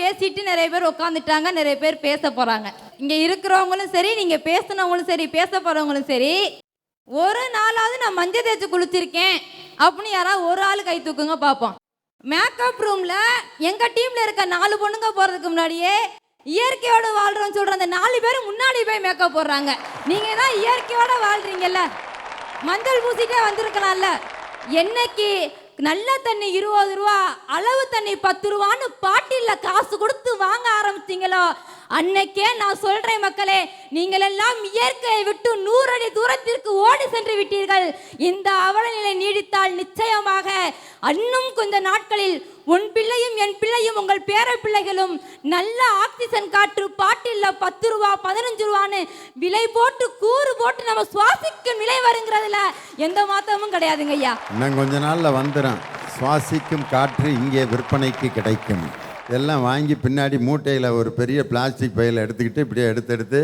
பேசிட்டு நிறைய பேர் உட்காந்துட்டாங்க நிறைய பேர் பேச போகிறாங்க இங்கே இருக்கிறவங்களும் சரி நீங்கள் பேசுனவங்களும் சரி பேச போகிறவங்களும் சரி ஒரு நாளாவது நான் மஞ்சள் தேய்ச்சி குளிச்சிருக்கேன் அப்படின்னு யாராவது ஒரு ஆள் கை தூக்குங்க பார்ப்போம். மேக்கப் ரூமில் எங்கள் டீமில் இருக்க நாலு பொண்ணுங்க போகிறதுக்கு முன்னாடியே இயற்கையோடு வாழ்கிறோன்னு சொல்கிற அந்த நாலு பேர் முன்னாடி போய் மேக்கப் போடுறாங்க. நீங்கள் தான் இயற்கையோடு வாழ்கிறீங்கல்ல மஞ்சள் பூசிட்டே வந்திருக்கலாம்ல. என்னைக்கு நல்ல தண்ணி இருபது ரூபா அளவு தண்ணி பத்து ரூபான்னு பாட்டில காசு கொடுத்து வாங்க ஆரம்பிச்சிங்களோ? அன்னைக்கே நான் சொல்றேன் மக்களே நீங்கள் எல்லாம் இயற்கையை விட்டு நூறு அடி தூரத்திற்கு ஓடி சென்று விட்டீர்கள். இந்த அவலநிலை நீடித்தால் நிச்சயமாக இன்னும் கொஞ்ச நாட்களில் உன் பிள்ளையும் என் பிள்ளையும் உங்கள் பேர பிள்ளைகளும் நல்ல ஆக்சிஜன் காற்று பாட்டில்ல பத்து ரூபா பதினஞ்சு ரூபான்னு விலை போட்டு கூறு போட்டு நம்ம சுவாசிக்கும் நிலை வருங்கிறதுல எந்த மாத்தமும் கிடையாதுங்க ஐயா. இன்னும் கொஞ்ச நாளில் வந்துடும் சுவாசிக்கும் காற்று இங்கே விற்பனைக்கு கிடைக்கும். எல்லாம் வாங்கி பின்னாடி மூட்டையில் ஒரு பெரிய பிளாஸ்டிக் பையில் எடுத்துக்கிட்டு இப்படியே எடுத்து எடுத்து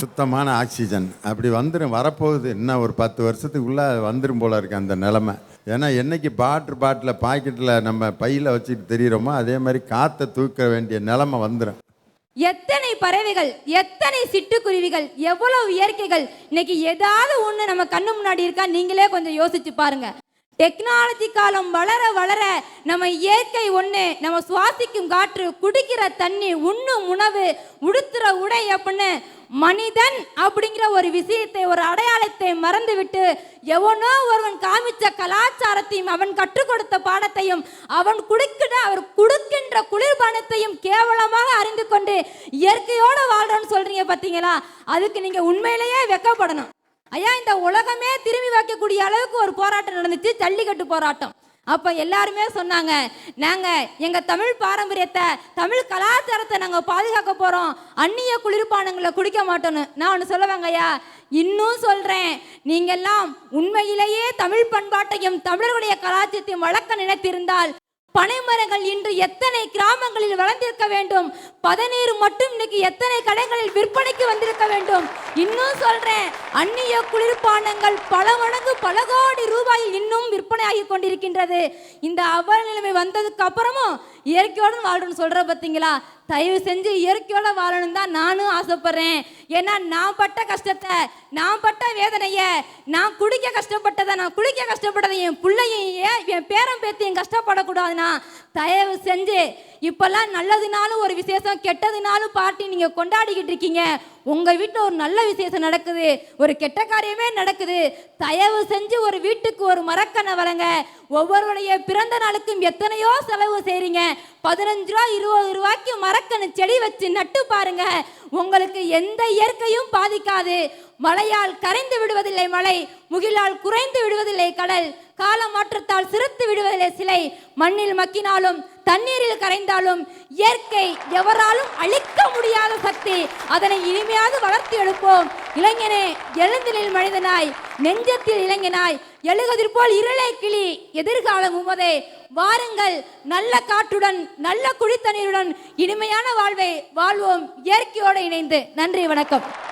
சுத்தமான ஆக்சிஜன் அப்படி வந்துடும் வரப்போகுது. இன்னும் ஒரு பத்து வருஷத்துக்குள்ளே வந்துடும் போல இருக்கு அந்த நிலமை. ஏன்னா என்னைக்கு பாட்ரு பாட்டில் பாக்கெட்டில் நம்ம பையில் வச்சுட்டு தெரியுறோமோ அதே மாதிரி காற்றை தூக்க வேண்டிய நிலமை வந்துடும் எத்தனை பறவைகள் எத்தனை சிட்டுக்குருவிகள் எவ்வளவு இயற்கைகள் இன்னைக்கு ஏதாவது ஒன்று நம்ம கண்ணு முன்னாடி இருக்கா நீங்களே கொஞ்சம் யோசிச்சு பாருங்க. டெக்னாலஜி காலம் வளர வளர நம்ம இயற்கை ஒன்று நம்ம சுவாசிக்கும் காற்று குடிக்கிற தண்ணி உண்ணும் உணவு உடுத்துற உடை அப்படின்னு மனிதன் அப்படிங்கிற ஒரு விஷயத்தை ஒரு அடையாளத்தை மறந்துவிட்டு எவனோ ஒருவன் காமிச்ச கலாச்சாரத்தையும் அவன் கற்றுக் கொடுத்த பாடத்தையும் அவன் குடுக்கிற அவர் கொடுக்கின்ற குளிர்பானத்தையும் கேவலமாக அறிந்து கொண்டு இயற்கையோடு வாழ்றோன்னு சொல்றீங்க பார்த்தீங்களா அதுக்கு நீங்கள் உண்மையிலேயே வெக்கப்படணும். ஐயா இந்த உலகமே திரும்பி வைக்கக்கூடிய அளவுக்கு ஒரு போராட்டம் நடந்துச்சு ஜல்லிக்கட்டு போராட்டம். அப்போ எல்லாருமே சொன்னாங்க நாங்கள் எங்கள் தமிழ் பாரம்பரியத்தை தமிழ் கலாச்சாரத்தை நாங்கள் பாதுகாக்க போகிறோம் அந்நிய குளிர்பானங்களை குடிக்க மாட்டோன்னு நான் ஒன்று சொல்லுவாங்க ஐயா இன்னும் சொல்கிறேன் நீங்கள்லாம் உண்மையிலேயே தமிழ் பண்பாட்டையும் தமிழர்களுடைய கலாச்சாரத்தையும் வளர்க்க நினைத்திருந்தால் பனைமரங்கள் இன்று எத்தனை கிராமங்களில் வளர்ந்திருக்க வேண்டும்? பதநீர் மட்டும் இன்னைக்கு எத்தனை கடைகளில் விற்பனைக்கு வந்திருக்க வேண்டும்? இன்னும் சொல்றேன். அந்நிய குளிர்பானங்கள் பல மடங்கு பல கோடி ரூபாயில் இன்னும் விற்பனையாகி கொண்டிருக்கின்றது. இந்த அவல நிலைமை வந்ததுக்கு அப்புறமும் இயற்கையோடு வாழணும்னு சொல்ற பார்த்தீங்களா தயவு செஞ்சு இயற்கையோட வாழணும் தான் நானும் ஆசைப்படுறேன். ஏன்னா நான் பட்ட கஷ்டத்தை நான் பட்ட வேதனையை நான் குடிக்க கஷ்டப்பட்டதை நான் குளிக்க கஷ்டப்பட்டதை என் பிள்ளையும் ஏன் என் பேரன் பேத்தியும் கஷ்டப்படக்கூடாதுன்னா தயவு செஞ்சு இப்பெல்லாம் நல்லதுனாலும் ஒரு விசேஷம் கெட்டதுனாலும் பார்ட்டி நீங்கள் கொண்டாடிக்கிட்டு இருக்கீங்க. உங்கள் வீட்டில் ஒரு நல்ல விசேஷம் நடக்குது. ஒரு கெட்ட காரியமே நடக்குது. தயவு செஞ்சு ஒரு வீட்டுக்கு ஒரு மரக்கனை வழங்க ஒவ்வொருடைய பிறந்த நாளுக்கும் எத்தனையோ செலவு செய்கிறீங்க பதினஞ்சு ரூபா இருபது ரூபாய்க்கு மரக்கணு செடி வச்சு நட்டு பாருங்க. உங்களுக்கு எந்த இயற்கையும் பாதிக்காது. மழையால் கரைந்து விடுவதில்லை மழை முகிலால் குறைந்து விடுவதில்லை கடல் கால மாற்றத்தால் சிறுத்து விடுவதில்லை சிலை. மண்ணில் மக்கினாலும் தண்ணீரில் கரைந்தாலும் இயற்கை எவராலும் அழிக்க முடியாத சக்தி. அதனை இனிமையாக வளர்த்து எடுப்போம். இளைஞனே எழுந்திலில் மனிதனாய் நெஞ்சத்தில் இளைஞனாய் எழுகதிர் போல் இருளை கிளி எதிர்காலம் உமதே. வாருங்கள். நல்ல காற்றுடன் நல்ல குழித்தண்ணீருடன் இனிமையான வாழ்வை வாழ்வோம். இயற்கையோடு இணைந்து. நன்றி வணக்கம்.